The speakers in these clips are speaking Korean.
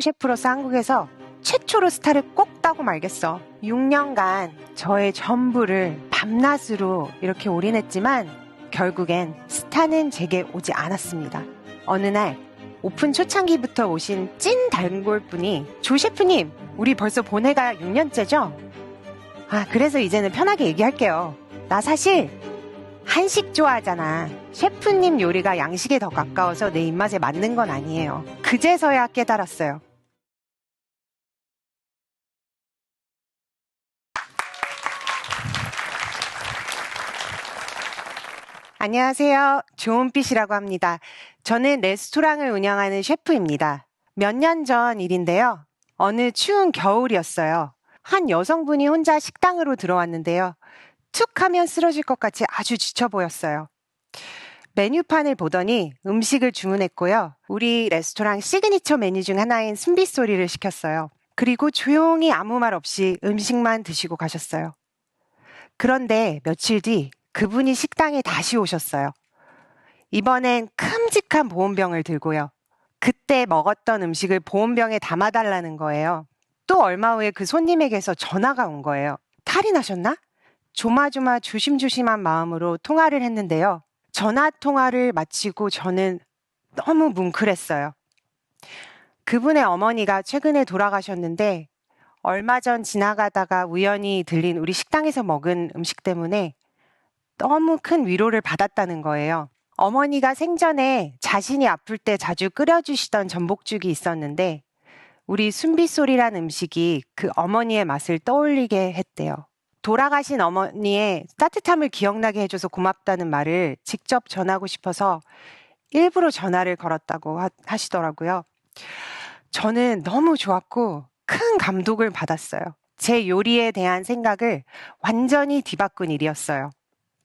셰프로서 한국에서 최초로 스타를 꼭 따고 말겠어. 6년간 저의 전부를 밤낮으로 이렇게 올인했지만 결국엔 스타는 제게 오지 않았습니다. 어느 날 오픈 초창기부터 오신 찐 단골분이 조 셰프님, 우리 벌써 보내가 6년째죠? 아, 그래서 이제는 편하게 얘기할게요. 나 사실 한식 좋아하잖아. 셰프님 요리가 양식에 더 가까워서 내 입맛에 맞는 건 아니에요. 그제서야 깨달았어요. 안녕하세요. 조은빛이라고 합니다. 저는 레스토랑을 운영하는 셰프입니다. 몇 년 전 일인데요. 어느 추운 겨울이었어요. 한 여성분이 혼자 식당으로 들어왔는데요. 툭 하면 쓰러질 것 같이 아주 지쳐 보였어요. 메뉴판을 보더니 음식을 주문했고요. 우리 레스토랑 시그니처 메뉴 중 하나인 순빗소리를 시켰어요. 그리고 조용히 아무 말 없이 음식만 드시고 가셨어요. 그런데 며칠 뒤 그분이 식당에 다시 오셨어요. 이번엔 큼직한 보온병을 들고요. 그때 먹었던 음식을 보온병에 담아달라는 거예요. 또 얼마 후에 그 손님에게서 전화가 온 거예요. 탈이 나셨나? 조마조마 조심조심한 마음으로 통화를 했는데요. 전화 통화를 마치고 저는 너무 뭉클했어요. 그분의 어머니가 최근에 돌아가셨는데 얼마 전 지나가다가 우연히 들린 우리 식당에서 먹은 음식 때문에 너무 큰 위로를 받았다는 거예요. 어머니가 생전에 자신이 아플 때 자주 끓여주시던 전복죽이 있었는데 우리 순비소리란 음식이 그 어머니의 맛을 떠올리게 했대요. 돌아가신 어머니의 따뜻함을 기억나게 해줘서 고맙다는 말을 직접 전하고 싶어서 일부러 전화를 걸었다고 하, 시더라고요 저는 너무 좋았고 큰 감독을 받았어요. 제 요리에 대한 생각을 완전히 뒤바꾼 일이었어요.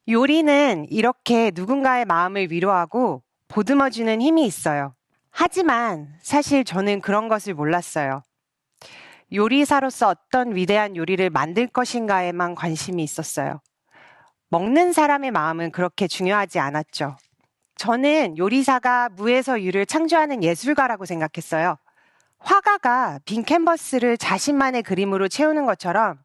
요리는 이렇게 누군가의 마음을 위로하고 보듬어주는 힘이 있어요. 하지만 사실 저는 그런 것을 몰랐어요. 요리사로서 어떤 위대한 요리를 만들 것인가에만 관심이 있었어요. 먹는 사람의 마음은 그렇게 중요하지 않았죠. 저는 요리사가 무에서 유를 창조하는 예술가라고 생각했어요. 화가가 빈 캔버스를 자신만의 그림으로 채우는 것처럼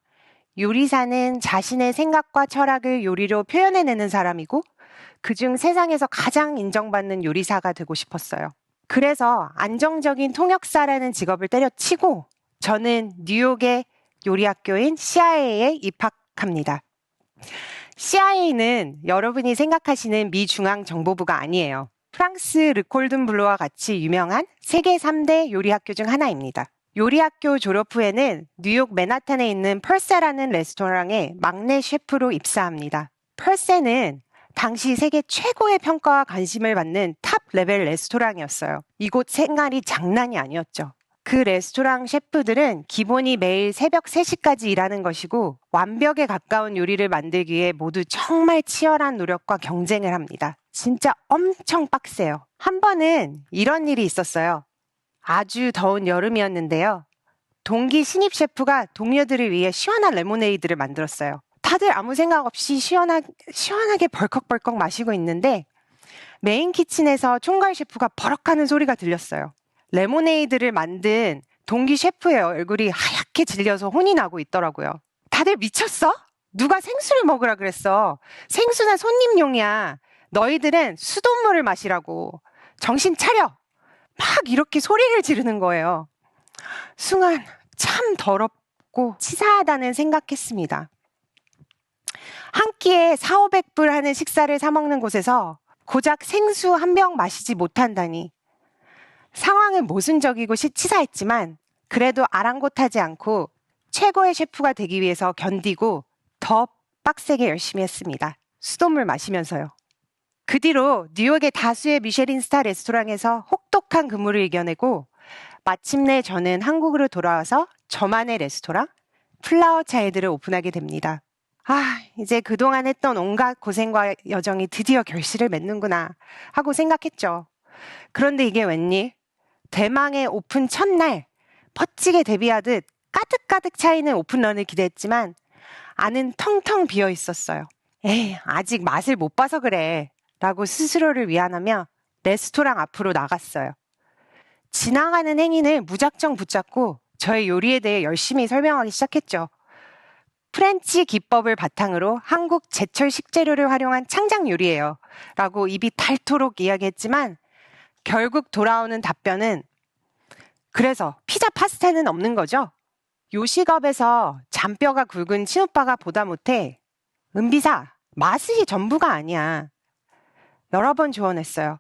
요리사는 자신의 생각과 철학을 요리로 표현해내는 사람이고 그중 세상에서 가장 인정받는 요리사가 되고 싶었어요. 그래서 안정적인 통역사라는 직업을 때려치고 저는 뉴욕의 요리학교인 CIA에 입학합니다. CIA는 여러분이 생각하시는 미 중앙 정보부가 아니에요. 프랑스 르콜든 블루와 같이 유명한 세계 3대 요리학교 중 하나입니다. 요리학교 졸업 후에는 뉴욕 맨하탄에 있는 펄세라는 레스토랑에 막내 셰프로 입사합니다. 펄세는 당시 세계 최고의 평가와 관심을 받는 탑 레벨 레스토랑이었어요. 이곳 생활이 장난이 아니었죠. 그 레스토랑 셰프들은 기본이 매일 새벽 3시까지 일하는 것이고 완벽에 가까운 요리를 만들기 위해 모두 정말 치열한 노력과 경쟁을 합니다. 진짜 엄청 빡세요. 한 번은 이런 일이 있었어요. 아주 더운 여름이었는데요. 동기 신입 셰프가 동료들을 위해 시원한 레모네이드를 만들었어요. 다들 아무 생각 없이 시원하, 시원하게 벌컥벌컥 마시고 있는데 메인 키친에서 총괄 셰프가 버럭하는 소리가 들렸어요. 레모네이드를 만든 동기 셰프의 얼굴이 하얗게 질려서 혼이 나고 있더라고요. 다들 미쳤어? 누가 생수를 먹으라 그랬어? 생수는 손님용이야. 너희들은 수돗물을 마시라고. 정신 차려! 막 이렇게 소리를 지르는 거예요. 순간 참 더럽고 치사하다는 생각했습니다. 한 끼에 4, 500불 하는 식사를 사먹는 곳에서 고작 생수 한 병 마시지 못한다니. 상황은 모순적이고 치사했지만 그래도 아랑곳하지 않고 최고의 셰프가 되기 위해서 견디고 더 빡세게 열심히 했습니다. 수돗물 마시면서요. 그 뒤로 뉴욕의 다수의 미쉐린 스타 레스토랑에서 혹독한 근무를 이겨내고 마침내 저는 한국으로 돌아와서 저만의 레스토랑 플라워 차일드를 오픈하게 됩니다. 아, 이제 그동안 했던 온갖 고생과 여정이 드디어 결실을 맺는구나 하고 생각했죠. 그런데 이게 웬일? 대망의 오픈 첫날 멋지게 데뷔하듯 가득가득 차이는 오픈런을 기대했지만 안은 텅텅 비어 있었어요. 에이, 아직 맛을 못 봐서 그래. 라고 스스로를 위안하며 레스토랑 앞으로 나갔어요. 지나가는 행인을 무작정 붙잡고 저의 요리에 대해 열심히 설명하기 시작했죠. 프렌치 기법을 바탕으로 한국 제철 식재료를 활용한 창작 요리예요. 라고 입이 닳도록 이야기했지만 결국 돌아오는 답변은 그래서 피자 파스타는 없는 거죠? 요식업에서 잔뼈가 굵은 친오빠가 보다 못해 은비사 맛이 전부가 아니야. 여러 번 조언했어요.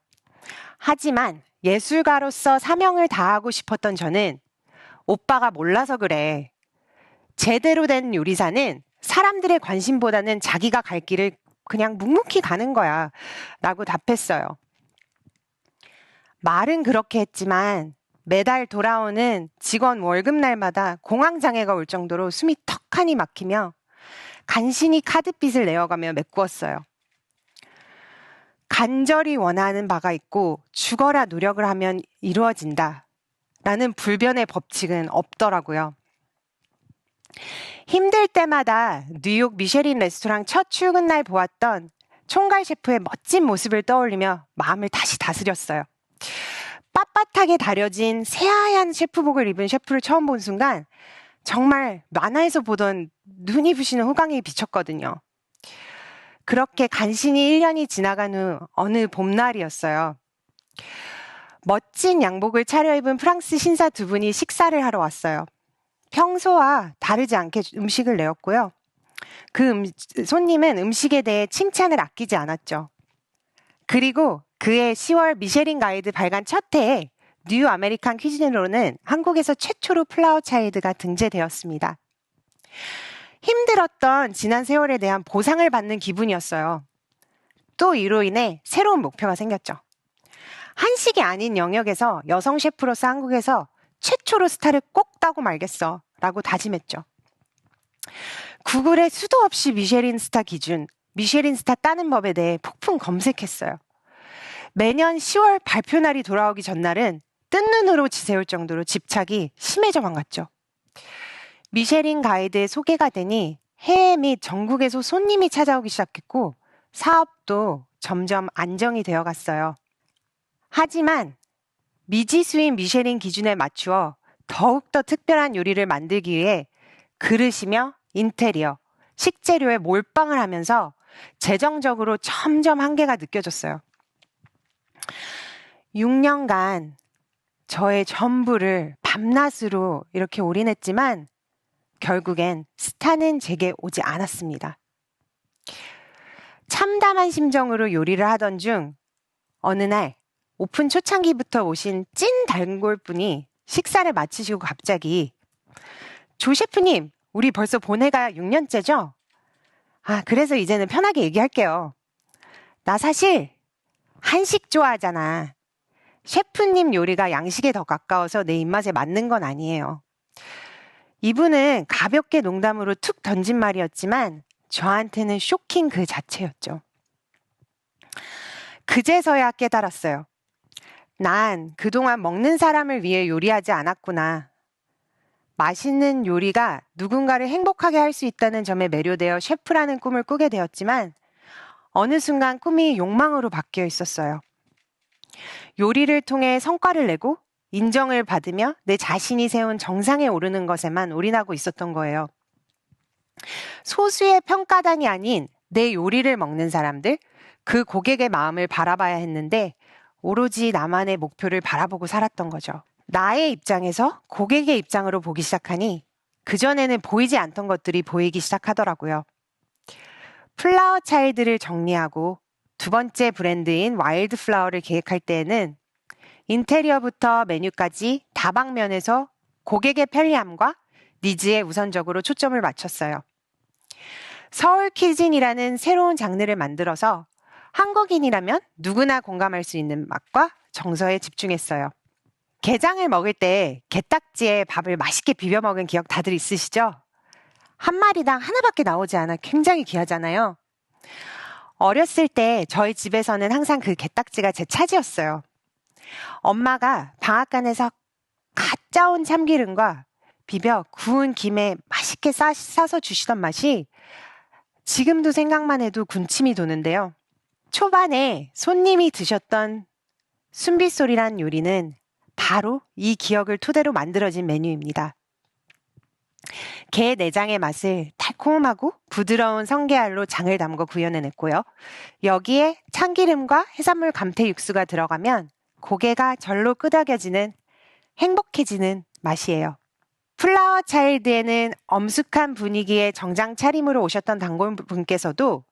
하지만 예술가로서 사명을 다하고 싶었던 저는 오빠가 몰라서 그래. 제대로 된 요리사는 사람들의 관심보다는 자기가 갈 길을 그냥 묵묵히 가는 거야. 라고 답했어요. 말은 그렇게 했지만 매달 돌아오는 직원 월급날마다 공황장애가 올 정도로 숨이 턱하니 막히며 간신히 카드빚을 내어가며 메꾸었어요. 간절히 원하는 바가 있고 죽어라 노력을 하면 이루어진다. 라는 불변의 법칙은 없더라고요. 힘들 때마다 뉴욕 미쉐린 레스토랑 첫 출근 날 보았던 총괄 셰프의 멋진 모습을 떠올리며 마음을 다시 다스렸어요. 빳빳하게 다려진 새하얀 셰프복을 입은 셰프를 처음 본 순간 정말 만화에서 보던 눈이 부시는 호강이 비쳤거든요. 그렇게 간신히 1년이 지나간 후 어느 봄날이었어요. 멋진 양복을 차려입은 프랑스 신사 두 분이 식사를 하러 왔어요. 평소와 다르지 않게 음식을 내었고요. 그 음, 손님은 음식에 대해 칭찬을 아끼지 않았죠. 그리고 그해 10월 미쉐린 가이드 발간 첫 해에 뉴 아메리칸 퀴즈로는 한국에서 최초로 플라워 차일드가 등재되었습니다. 힘들었던 지난 세월에 대한 보상을 받는 기분이었어요. 또 이로 인해 새로운 목표가 생겼죠. 한식이 아닌 영역에서 여성 셰프로서 한국에서 최초로 스타를 꼭 따고 말겠어. 라고 다짐했죠. 구글에 수도 없이 미쉐린 스타 기준, 미쉐린 스타 따는 법에 대해 폭풍 검색했어요. 매년 10월 발표 날이 돌아오기 전날은 뜬 눈으로 지새울 정도로 집착이 심해져만 갔죠. 미쉐린 가이드에 소개가 되니 해외 및 전국에서 손님이 찾아오기 시작했고 사업도 점점 안정이 되어 갔어요. 하지만 미지수인 미쉐린 기준에 맞추어 더욱더 특별한 요리를 만들기 위해 그릇이며 인테리어, 식재료에 몰빵을 하면서 재정적으로 점점 한계가 느껴졌어요. 6년간 저의 전부를 밤낮으로 이렇게 올인했지만 결국엔 스타는 제게 오지 않았습니다. 참담한 심정으로 요리를 하던 중 어느 날 오픈 초창기부터 오신 찐 단골분이 식사를 마치시고 갑자기 조 셰프님, 우리 벌써 보내가 6년째죠? 아, 그래서 이제는 편하게 얘기할게요. 나 사실 한식 좋아하잖아. 셰프님 요리가 양식에 더 가까워서 내 입맛에 맞는 건 아니에요. 이분은 가볍게 농담으로 툭 던진 말이었지만 저한테는 쇼킹 그 자체였죠. 그제서야 깨달았어요. 난 그동안 먹는 사람을 위해 요리하지 않았구나. 맛있는 요리가 누군가를 행복하게 할 수 있다는 점에 매료되어 셰프라는 꿈을 꾸게 되었지만 어느 순간 꿈이 욕망으로 바뀌어 있었어요. 요리를 통해 성과를 내고 인정을 받으며 내 자신이 세운 정상에 오르는 것에만 올인하고 있었던 거예요. 소수의 평가단이 아닌 내 요리를 먹는 사람들, 그 고객의 마음을 바라봐야 했는데 오로지 나만의 목표를 바라보고 살았던 거죠. 나의 입장에서 고객의 입장으로 보기 시작하니 그전에는 보이지 않던 것들이 보이기 시작하더라고요. 플라워 차일드를 정리하고 두 번째 브랜드인 와일드 플라워를 계획할 때에는 인테리어부터 메뉴까지 다방면에서 고객의 편리함과 니즈에 우선적으로 초점을 맞췄어요. 서울 키진이라는 새로운 장르를 만들어서 한국인이라면 누구나 공감할 수 있는 맛과 정서에 집중했어요. 게장을 먹을 때 게딱지에 밥을 맛있게 비벼 먹은 기억 다들 있으시죠? 한 마리당 하나밖에 나오지 않아 굉장히 귀하잖아요. 어렸을 때 저희 집에서는 항상 그 게딱지가 제 차지였어요. 엄마가 방앗간에서 갓 짜온 참기름과 비벼 구운 김에 맛있게 싸, 싸서 주시던 맛이 지금도 생각만 해도 군침이 도는데요. 초반에 손님이 드셨던 순빗소리란 요리는 바로 이 기억을 토대로 만들어진 메뉴입니다. 게 내장의 맛을 달콤하고 부드러운 성게알로 장을 담궈 구현해냈고요. 여기에 참기름과 해산물 감태 육수가 들어가면 고개가 절로 끄덕여지는 행복해지는 맛이에요. 플라워 차일드에는 엄숙한 분위기의 정장 차림으로 오셨던 단골분께서도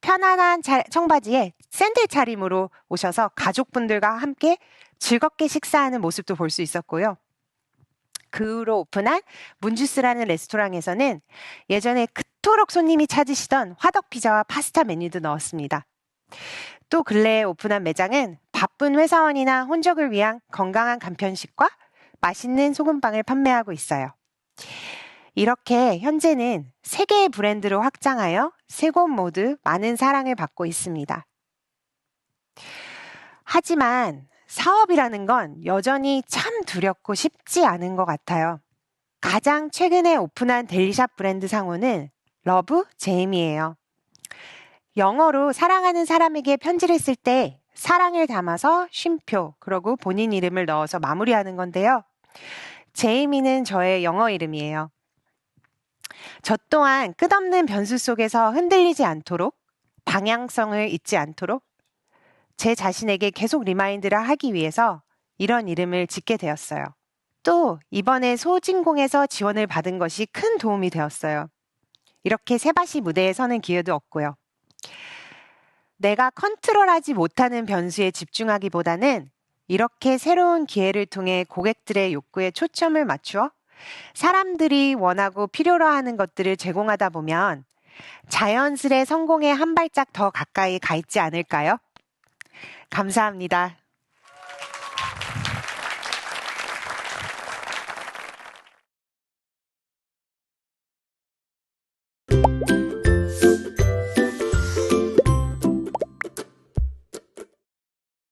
편안한 차- 청바지에 샌들 차림으로 오셔서 가족분들과 함께 즐겁게 식사하는 모습도 볼 수 있었고요. 그 후로 오픈한 문주스라는 레스토랑에서는 예전에 그토록 손님이 찾으시던 화덕 피자와 파스타 메뉴도 넣었습니다. 또 근래에 오픈한 매장은 바쁜 회사원이나 혼적을 위한 건강한 간편식과 맛있는 소금빵을 판매하고 있어요. 이렇게 현재는 세 개의 브랜드로 확장하여 세 곳 모두 많은 사랑을 받고 있습니다. 하지만 사업이라는 건 여전히 참 두렵고 쉽지 않은 것 같아요. 가장 최근에 오픈한 델리샵 브랜드 상호는 러브 제임이에요. 영어로 사랑하는 사람에게 편지를 쓸 때 사랑을 담아서 쉼표, 그러고 본인 이름을 넣어서 마무리하는 건데요. 제이미는 저의 영어 이름이에요. 저 또한 끝없는 변수 속에서 흔들리지 않도록 방향성을 잊지 않도록 제 자신에게 계속 리마인드를 하기 위해서 이런 이름을 짓게 되었어요. 또 이번에 소진공에서 지원을 받은 것이 큰 도움이 되었어요. 이렇게 세바시 무대에 서는 기회도 없고요. 내가 컨트롤하지 못하는 변수에 집중하기보다는 이렇게 새로운 기회를 통해 고객들의 욕구에 초점을 맞추어 사람들이 원하고 필요로 하는 것들을 제공하다 보면 자연스레 성공에 한 발짝 더 가까이 가 있지 않을까요? 감사합니다.